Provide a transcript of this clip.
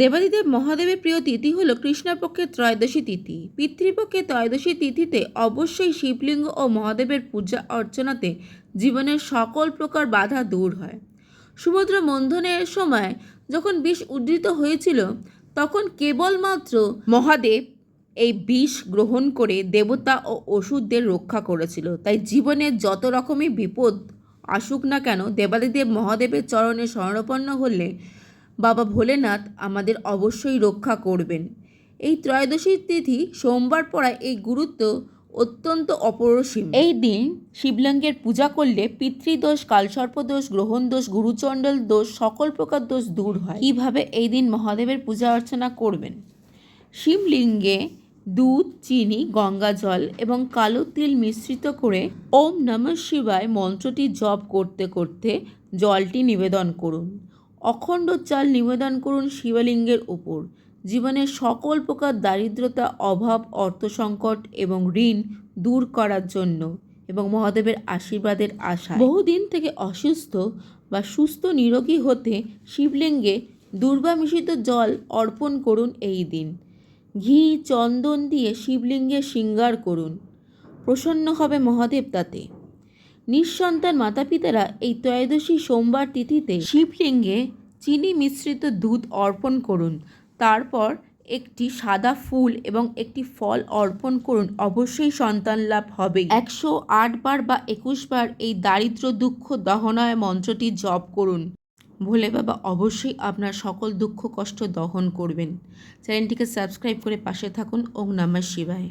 দেবাদিদেব মহাদেবের প্রিয় তিথি হল কৃষ্ণপক্ষের ত্রয়োদশী তিথি। পিতৃপক্ষের ত্রয়োদশী তিথিতে অবশ্যই শিবলিঙ্গ ও মহাদেবের পূজা অর্চনাতে জীবনের সকল প্রকার বাধা দূর হয়। সমুদ্র মন্থনের সময় যখন বিষ উদ্ধৃত হয়েছিল, তখন কেবলমাত্র মহাদেব এই বিষ গ্রহণ করে দেবতা ও অসুরদের রক্ষা করেছিল। তাই জীবনের যত রকমই বিপদ আসুক না কেন, দেবাদিদেব মহাদেবের চরণে শরণাপন্ন হলে বাবা ভোলেনাথ আমাদের অবশ্যই রক্ষা করবেন। এই ত্রয়োদশীর তিথি সোমবার পড়ায় এই গুরুত্ব অত্যন্ত অপরসীম। এই দিন শিবলিঙ্গের পূজা করলে পিতৃদোষ, কালসর্পদোষ গ্রহণ দোষ গুরুচণ্ডল দোষ, সকল প্রকার দোষ দূর হয়। কীভাবে এই দিন মহাদেবের পূজা অর্চনা করবেন? শিবলিঙ্গে দুধ, চিনি, গঙ্গা জল এবং কালো তিল মিশ্রিত করে ওম নমঃ শিবায় মন্ত্রটি জপ করতে করতে জলটি নিবেদন করুন। অখণ্ড চাল নিবেদন করুন শিবলিঙ্গের উপর। জীবনের সকল প্রকার দারিদ্রতা, অভাব অর্থ সংকট এবং ঋণ দূর করার জন্য এবং মহাদেবের আশীর্বাদের আশা বহুদিন থেকে অসুস্থ বা সুস্থ নিরোগী হতে শিবলিঙ্গে দুর্বা মিশ্রিত জল অর্পণ করুন এই দিন। ঘি, চন্দন দিয়ে শিবলিঙ্গে শৃঙ্গার করুন। প্রসন্ন হবে মহাদেব তাতে। নিঃসন্তান মাতাপিতারা এই ত্রয়োদশী সোমবার তিথিতে শিবলিঙ্গে চিনি মিশ্রিত দুধ অর্পণ করুন। তারপর একটি সাদা ফুল এবং একটি ফল অর্পণ করুন। অবশ্যই সন্তান লাভ হবে। একশো আট বার বা একুশ বার এই দারিদ্র দুঃখ দহনায় মন্ত্রটি জপ করুন। ভোলে বাবা, অবশ্যই আপনার সকল দুঃখ কষ্ট দহন করবেন। চ্যানেলটিকে সাবস্ক্রাইব করে পাশে থাকুন। ওম নমঃ শিবায়।